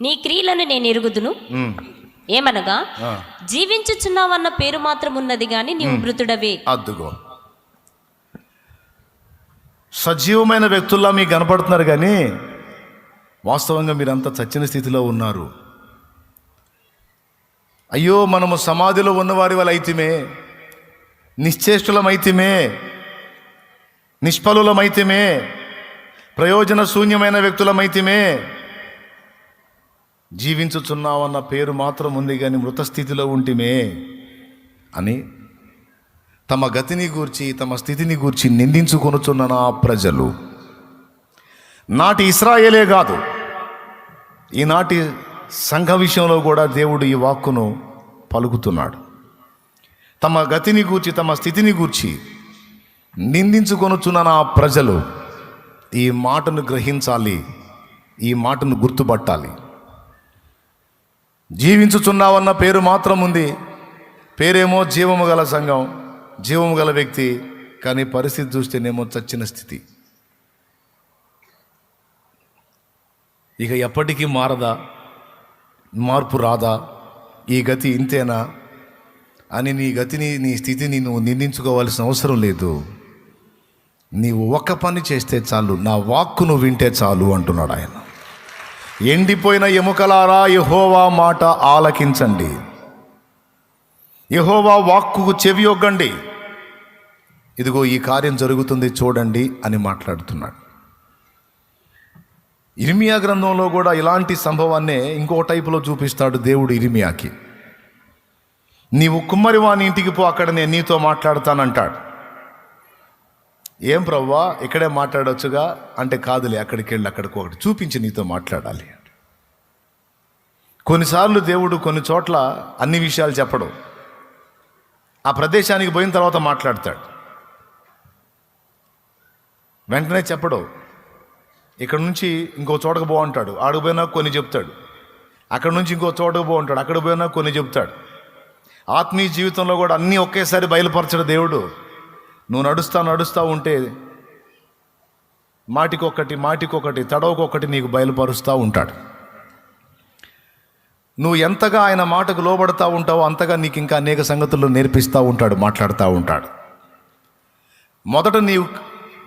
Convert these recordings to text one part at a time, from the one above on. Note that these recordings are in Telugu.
నీ క్రియలను నేను ఎరుగుదును. ఏమనగా జీవించుచున్నావన్న పేరు మాత్రం ఉన్నది గాని నీవు మృతుడవే. అద్దుగో సజీవమైన వ్యక్తుల్లా మీకు కనపడుతున్నారు కానీ వాస్తవంగా మీరంతా చచ్చిన స్థితిలో ఉన్నారు. అయ్యో మనము సమాధిలో ఉన్నవారి వల్ల అయితేమే నిశ్చేష్టులమైతేమే నిష్ఫలులమైతేమే ప్రయోజన శూన్యమైన వ్యక్తులమైతేమే జీవించుచున్నావన్న పేరు మాత్రం ఉంది కానీ మృత స్థితిలో ఉంటిమే అని తమ గతిని గూర్చి తమ స్థితిని గూర్చి నిందించుకొనుచున్న నా ప్రజలు. నాటి ఇస్రాయేలే కాదు ఈనాటి సంఘ విషయంలో కూడా దేవుడు ఈ వాక్కును పలుకుతున్నాడు. తమ గతిని గూర్చి తమ స్థితిని గూర్చి నిందించుకొనుచున్న నా ప్రజలు ఈ మాటను గ్రహించాలి ఈ మాటను గుర్తుపట్టాలి. జీవించుచున్నావన్న పేరు మాత్రం ఉంది పేరేమో జీవము గల సంఘం జీవము గల వ్యక్తి కానీ పరిస్థితి చూస్తేనేమో చచ్చిన స్థితి. ఇక ఎప్పటికీ మారదా? మార్పు రాదా? ఈ గతి ఇంతేనా? అని నీ గతిని నీ స్థితిని నువ్వు నిందించుకోవాల్సిన అవసరం లేదు. నీవు ఒక్క పని చేస్తే చాలు నా వాక్కును వింటే చాలు అంటున్నాడు ఆయన. ఎండిపోయిన ఎముకలారా యహోవా మాట ఆలకించండి. యహోవా వాక్కుకు చెవి ఒగ్గండి. ఇదిగో ఈ కార్యం జరుగుతుంది చూడండి అని మాట్లాడుతున్నాడు. ఇరిమియా గ్రంథంలో కూడా ఇలాంటి సంభవాన్నే ఇంకో టైపులో చూపిస్తాడు దేవుడు ఇరిమియాకి. నీవు కుమ్మరివాని ఇంటికి పో అక్కడ నేను నీతో మాట్లాడతానంటాడు. ఏం ప్రవ్వా ఇక్కడే మాట్లాడొచ్చుగా? అంటే కాదులే అక్కడికి వెళ్ళి అక్కడికి ఒకటి చూపించి నీతో మాట్లాడాలి కొన్నిసార్లు దేవుడు కొన్ని చోట్ల అన్ని విషయాలు చెప్పడు. ఆ ప్రదేశానికి పోయిన తర్వాత మాట్లాడతాడు. వెంటనే చెప్పడు. ఇక్కడ నుంచి ఇంకో చోటకు బాగుంటాడు ఆడికి పోయినా కొన్ని చెప్తాడు. అక్కడ నుంచి ఇంకో చోటకు బాగుంటాడు అక్కడ పోయినా కొన్ని చెప్తాడు. ఆత్మీయ జీవితంలో కూడా అన్నీ ఒకేసారి బయలుపరచడు దేవుడు. నువ్వు నడుస్తా నడుస్తూ ఉంటే మాటికొకటి మాటికొకటి తడవకొకటి నీకు బయలుపరుస్తూ ఉంటాడు. నువ్వు ఎంతగా ఆయన మాటకు లోబడతా ఉంటావో అంతగా నీకు ఇంకా అనేక సంగతులు నేర్పిస్తూ ఉంటాడు మాట్లాడుతూ ఉంటాడు. మొదట నీవు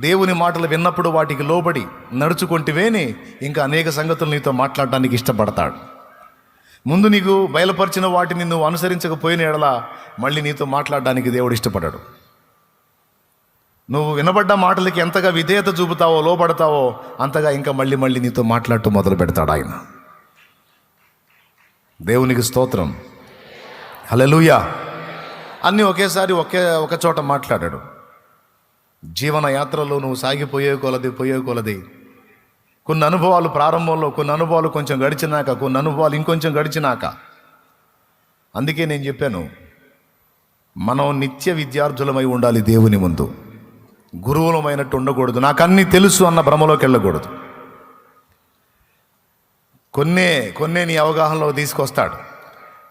దేవుని మాటలు విన్నప్పుడు వాటికి లోబడి నడుచుకుంటేవేని ఇంకా అనేక సంగతులు నీతో మాట్లాడడానికి ఇష్టపడతాడు. ముందు నీకు బయలుపరిచిన వాటిని నువ్వు అనుసరించకపోయిన ఎడల మళ్ళీ నీతో మాట్లాడడానికి దేవుడు ఇష్టపడాడు. నువ్వు వినబడ్డ మాటలకి ఎంతగా విధేయత చూపుతావో లోపడతావో అంతగా ఇంకా మళ్ళీ మళ్ళీ నీతో మాట్లాడుతూ మొదలు పెడతాడు ఆయన. దేవునికి స్తోత్రం. హలలుయా అన్నీ ఒకేసారి ఒకే ఒక చోట మాట్లాడాడు. జీవన యాత్రలో నువ్వు సాగిపోయే కొలది పోయే కొలది. కొన్ని అనుభవాలు ప్రారంభంలో కొన్ని అనుభవాలు కొంచెం గడిచినాక కొన్ని అనుభవాలు ఇంకొంచెం గడిచినాక. అందుకే నేను చెప్పాను మనం నిత్య విద్యార్థులమై ఉండాలి దేవుని ముందు. గురువులమైనట్టు ఉండకూడదు. నాకు అన్నీ తెలుసు అన్న భ్రమలోకి వెళ్ళకూడదు. కొన్నే కొన్నే నీ అవగాహనలో తీసుకొస్తాడు.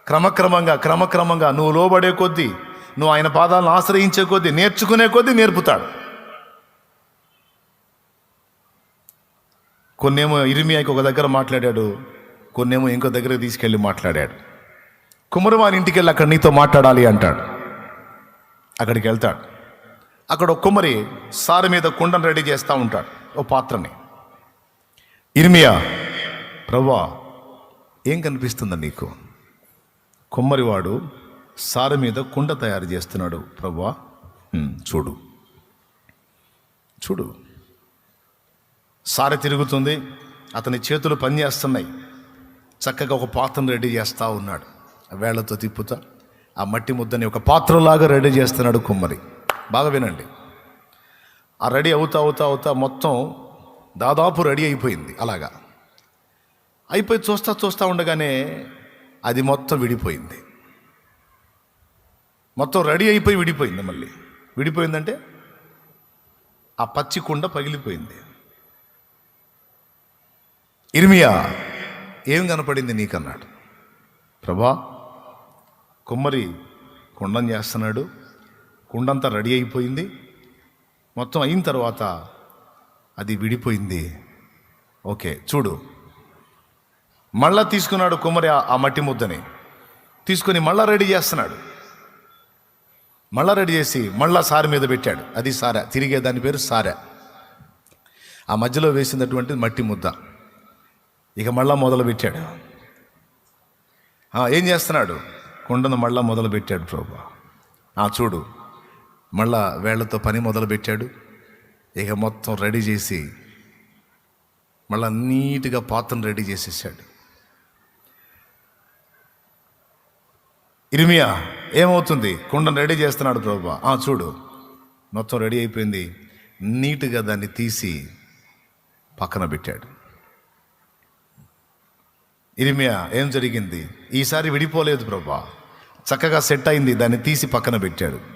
క్రమక్రమంగా క్రమక్రమంగా నువ్వు లోబడే కొద్దీ నువ్వు ఆయన పాదాలను ఆశ్రయించే కొద్దీ నేర్చుకునే కొద్దీ నేర్పుతాడు. కొన్నేమో ఇరిమియాకి ఒక దగ్గర మాట్లాడాడు కొన్నేమో ఇంకో దగ్గర తీసుకెళ్ళి మాట్లాడాడు. కుమరు ఇంటికి వెళ్ళి అక్కడ నీతో మాట్లాడాలి అంటాడు. అక్కడికి వెళ్తాడు. అక్కడ ఒక కుమ్మరి సారి మీద కుండను రెడీ చేస్తూ ఉంటాడు ఓ పాత్రని. ఇర్మియా ప్రవ్వా ఏం కనిపిస్తుంది నీకు? కుమ్మరివాడు సారి మీద కుండ తయారు చేస్తున్నాడు ప్రవ్వా. చూడు. చూడు. సారె తిరుగుతుంది అతని చేతులు పనిచేస్తున్నాయి. చక్కగా ఒక పాత్రను రెడీ చేస్తూ ఉన్నాడు. వేళ్ళతో తిప్పుతా ఆ మట్టి ముద్దని ఒక పాత్రలాగా రెడీ చేస్తున్నాడు కుమ్మరి. బాగా వినండి. ఆ రెడీ అవుతా అవుతా అవుతా మొత్తం దాదాపు రెడీ అయిపోయింది అలాగా. అయిపోయి చూస్తా చూస్తూ ఉండగానే అది మొత్తం విడిపోయింది. మొత్తం రెడీ అయిపోయి విడిపోయింది మళ్ళీ. విడిపోయిందంటే ఆ పచ్చి కుండ పగిలిపోయింది. ఇర్మియా ఏం కనపడింది నీకన్నాడు? ప్రభా కుమ్మరి కుండం చేస్తున్నాడు. కుండంతా రెడీ అయిపోయింది. మొత్తం అయిన తర్వాత అది విడిపోయింది. ఓకే చూడు. మళ్ళా తీసుకున్నాడు కుమ్మరి ఆ- మట్టి ముద్దని. తీసుకొని మళ్ళా రెడీ చేస్తున్నాడు. మళ్ళా రెడీ చేసి మళ్ళా సారి మీద పెట్టాడు. అది సారా. తిరిగే దాని పేరు సారె. ఆ మధ్యలో వేసినటువంటి మట్టి ముద్ద. ఇక మళ్ళా మొదలు పెట్టాడు. ఏం చేస్తున్నాడు? కుండను మళ్ళా మొదలు పెట్టాడు ప్రభు. చూడు. మళ్ళా వేళ్ళతో పని మొదలు పెట్టాడు ఇక మొత్తం రెడీ చేసి మళ్ళా నీట్గా పాత్రను రెడీ చేసేసాడు. ఇరిమియా ఏమవుతుంది? కుండను రెడీ చేస్తున్నాడు ప్రభా. చూడు. మొత్తం రెడీ అయిపోయింది. నీట్గా దాన్ని తీసి పక్కన పెట్టాడు. ఇరిమియా ఏం జరిగింది? ఈసారి విడిపోలేదు ప్రభా. చక్కగా సెట్ అయింది. దాన్ని తీసి పక్కన పెట్టాడు.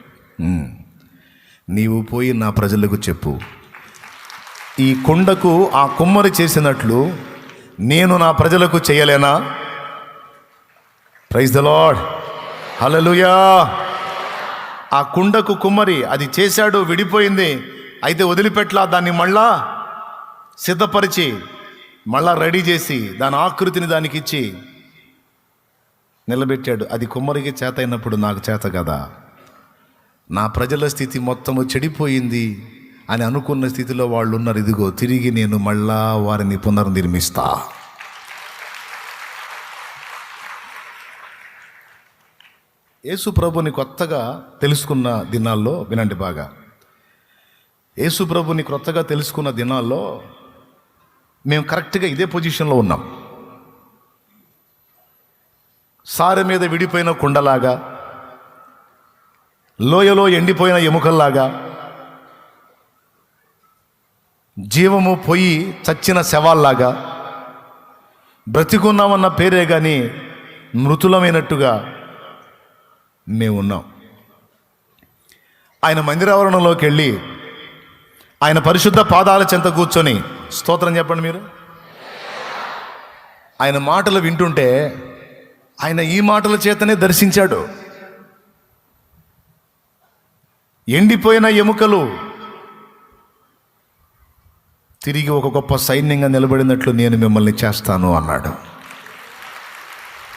నీవు పోయి నా ప్రజలకు చెప్పు. ఈ కుండకు ఆ కుమ్మరి చేసినట్లు నేను నా ప్రజలకు చేయలేనా? ప్రైజ్ ద లాడ్ హలలుయా ఆ కుండకు కుమ్మరి అది చేశాడు విడిపోయింది. అయితే వదిలిపెట్లా దాన్ని మళ్ళా సిద్ధపరిచి మళ్ళా రెడీ చేసి దాని ఆకృతిని దానికి ఇచ్చి నిలబెట్టాడు. అది కుమ్మరికి చేత అయినప్పుడు నాకు చేత కదా. నా ప్రజల స్థితి మొత్తము చెడిపోయింది అని అనుకున్న స్థితిలో వాళ్ళు ఉన్నారు ఇదిగో తిరిగి నేను మళ్ళా వారిని పునర్నిర్మిస్తా. యేసు ప్రభుని కొత్తగా తెలుసుకున్న దినాల్లో వినండి బాగా. యేసు ప్రభుని కొత్తగా తెలుసుకున్న దినాల్లో మేము కరెక్ట్గా ఇదే పొజిషన్లో ఉన్నాం. సారె మీద విడిపోయిన కుండలాగా లోయలో ఎండిపోయిన ఎముకల్లాగా జీవము పోయి చచ్చిన శవాల్లాగా బ్రతికున్నామన్న పేరే కానీ మృతులమైనట్టుగా మేము ఉన్నాం ఆయన మందిరావరణంలోకి వెళ్ళి ఆయన పరిశుద్ధ పాదాల చెంత కూర్చొని స్తోత్రం చెప్పండి మీరు. ఆయన మాటలు వింటుంటే ఆయన ఈ మాటల చేతనే దర్శించాడు. ఎండిపోయిన ఎముకలు. తిరిగి ఒక గొప్ప సైన్యంగా నిలబడినట్లు నేను మిమ్మల్ని చేస్తాను అన్నాడు.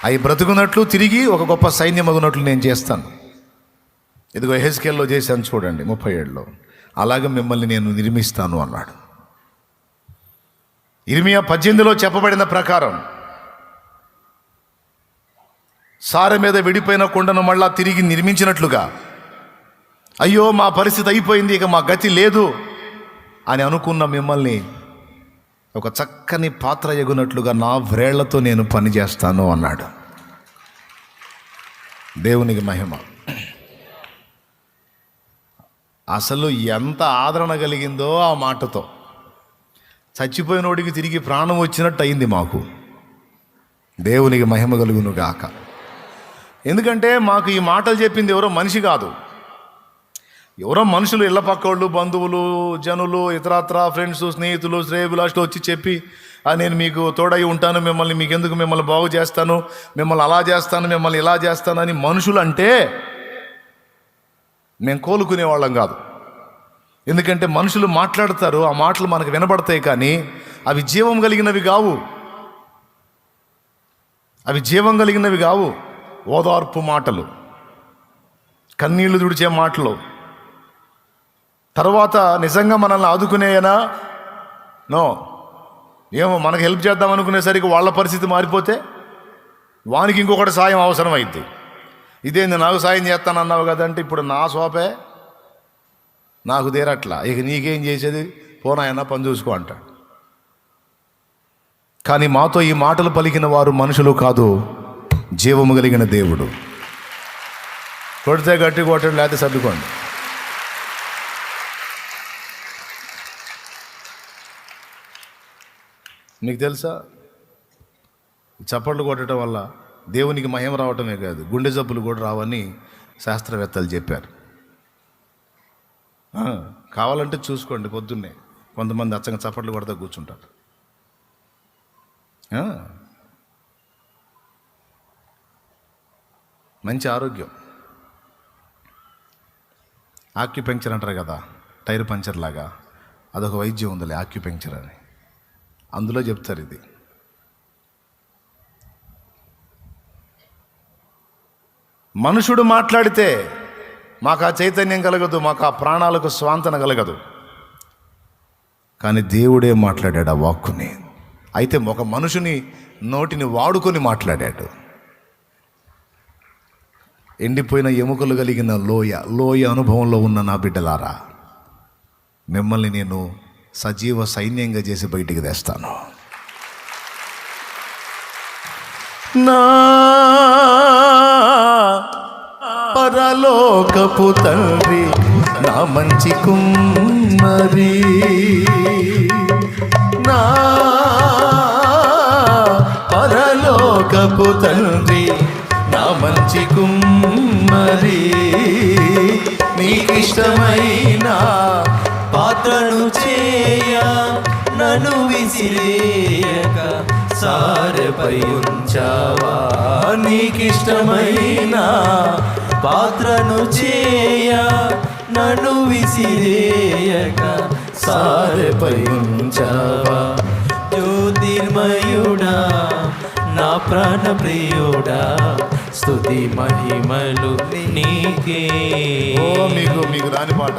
అవి బ్రతుకున్నట్లు తిరిగి ఒక గొప్ప సైన్యం అగునట్లు నేను చేస్తాను. ఇదిగో హెస్కేల్లో చేశాను చూడండి ముప్పై ఏడులో. అలాగే మిమ్మల్ని నేను నిర్మిస్తాను అన్నాడు. ఇరిమియా పద్దెనిమిదిలో చెప్పబడిన ప్రకారం సార మీద విడిపోయిన కుండను మళ్ళా తిరిగి నిర్మించినట్లుగా అయ్యో మా పరిస్థితి అయిపోయింది ఇక మా గతి లేదు అని అనుకున్న మిమ్మల్ని ఒక చక్కని పాత్ర ఎగునట్లుగా నా వ్రేళ్ళతో నేను పని చేస్తాను అన్నాడు. దేవునికి మహిమ. అసలు ఎంత ఆదరణ కలిగిందో ఆ మాటతో. చచ్చిపోయినోడికి తిరిగి ప్రాణం వచ్చినట్టు అయింది మాకు. దేవునికి మహిమ కలుగును గాక ఎందుకంటే మాకు ఈ మాటలు చెప్పింది ఎవరో మనిషి కాదు. ఎవరో మనుషులు ఇళ్ళ పక్కోళ్ళు బంధువులు జనులు ఇతరత్ర ఫ్రెండ్స్ స్నేహితులు శ్రేయభిలాషులు వచ్చి చెప్పి నేను మీకు తోడై ఉంటాను మిమ్మల్ని మీకు ఎందుకు మిమ్మల్ని బాగు చేస్తాను మిమ్మల్ని అలా చేస్తాను మిమ్మల్ని ఇలా చేస్తాను అని మనుషులు అంటే మేము కోలుకునే వాళ్ళం కాదు. ఎందుకంటే మనుషులు మాట్లాడతారు ఆ మాటలు మనకు వినబడతాయి కానీ అవి జీవం కలిగినవి కావు. అవి జీవం కలిగినవి కావు. ఓదార్పు మాటలు. కన్నీళ్ళు తుడిచే మాటలు. తర్వాత నిజంగా మనల్ని ఆదుకునేయనా? నో. ఏమో మనకు హెల్ప్ చేద్దాం అనుకునేసరికి వాళ్ళ పరిస్థితి మారిపోతే వానికి ఇంకొకటి సాయం అవసరం అయింది ఇదేంది నాకు సాయం చేస్తానన్నావు కదంటే ఇప్పుడు నా సోపే? నాకు తీరట్లా. ఇక నీకేం చేసేది? పోనాయన్నా పని చూసుకో అంటాడు. కానీ మాతో ఈ మాటలు పలికిన వారు మనుషులు కాదు జీవము కలిగిన దేవుడు. కొడితే గట్టి కొట్టండి లేకపోతే సర్దుకోండి. మీకు తెలుసా? చప్పట్లు కొట్టడం వల్ల దేవునికి మహిమ రావటమే కాదు గుండె జబ్బులు కూడా రావని శాస్త్రవేత్తలు చెప్పారు. కావాలంటే చూసుకోండి పొద్దున్నే. కొంతమంది అచ్చంగా చప్పట్లు కొడతా కూర్చుంటారు. మంచి ఆరోగ్యం. ఆక్యుపెంక్చర్ అంటారు కదా టైర్ పంచర్ లాగా. అదొక వైద్యం ఉందిలే ఆక్యుపెంక్చర్ అని. అందులో చెప్తారు ఇది. మనుషుడు మాట్లాడితే మాకు ఆ చైతన్యం కలగదు మాకు ఆ ప్రాణాలకు స్వాంతన కలగదు. కానీ దేవుడే మాట్లాడాడు ఆ వాక్కుని. అయితే ఒక మనుషుని నోటిని వాడుకొని మాట్లాడాడు. ఎండిపోయిన ఎముకలు కలిగిన లోయ లోయ అనుభవంలో ఉన్న నా బిడ్డలారా మిమ్మల్ని నేను సజీవ సైన్యంగా చేసి బయటికి తెస్తాను. నా పరలోకపు తండ్రి నా మంచి కుమ్మరి నా పరలోకపు తండ్రి నా మంచి కుమ్మరి నీకిష్టమైనా పాత్రను చేయ నను విసిరేయక సారపై ఉంచావా నీకిష్టమైన పాత్రను చేయ నను విసిరేయక సారపై ఉంచావా జ్యోతిర్మయుడా నా ప్రాణ ప్రియుడా స్తుతి మహిమలు నీకే. మీకు మీకు రాని పాట.